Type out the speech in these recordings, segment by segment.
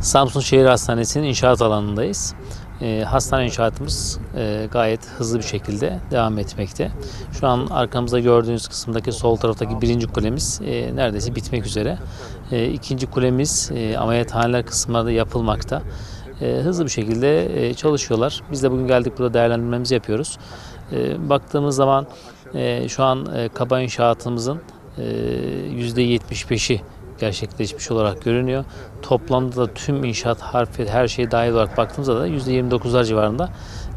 Samsun Şehir Hastanesi'nin inşaat alanındayız. Ee, hastane inşaatımız e, gayet hızlı bir şekilde devam etmekte. Şu an arkamızda gördüğünüz kısımdaki sol taraftaki birinci kulemiz e, neredeyse bitmek üzere. E, ikinci kulemiz e, ameliyathaneler kısımlarda yapılmakta. E, hızlı bir şekilde çalışıyorlar. Biz de bugün geldik burada değerlendirmemizi yapıyoruz. Baktığımız zaman şu an kaba inşaatımızın e, %75'i gerçekleşmiş olarak görünüyor. Toplamda da tüm inşaat harfi her şey dahil olarak baktığımızda da %29'lar civarında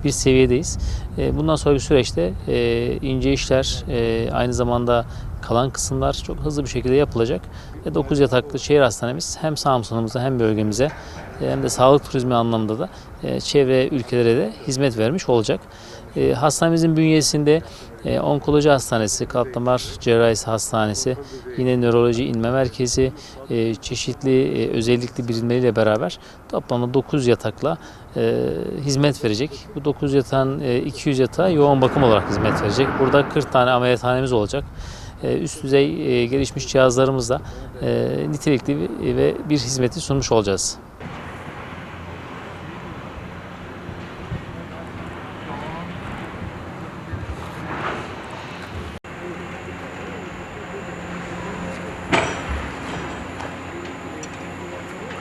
bir seviyedeyiz. E, Bundan sonraki süreçte e, ince işler e, aynı zamanda kalan kısımlar çok hızlı bir şekilde yapılacak. Ve 9 yataklı şehir hastanemiz hem Samsun'umuza hem bölgemize hem de sağlık turizmi anlamında da çevre ülkelere de hizmet vermiş olacak. Hastanemizin bünyesinde e, onkoloji hastanesi, kalp damar cerrahisi hastanesi, yine nöroloji inme merkezi, e, çeşitli e, özellikli birimleriyle beraber toplamda 9 yatakla e, hizmet verecek. Bu 9 yatağın e, 200 yatağı yoğun bakım olarak hizmet verecek. Burada 40 tane ameliyathanemiz olacak. E, üst düzey e, gelişmiş cihazlarımızla e, nitelikli ve bir hizmeti sunmuş olacağız.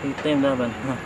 Take time laban. Ha.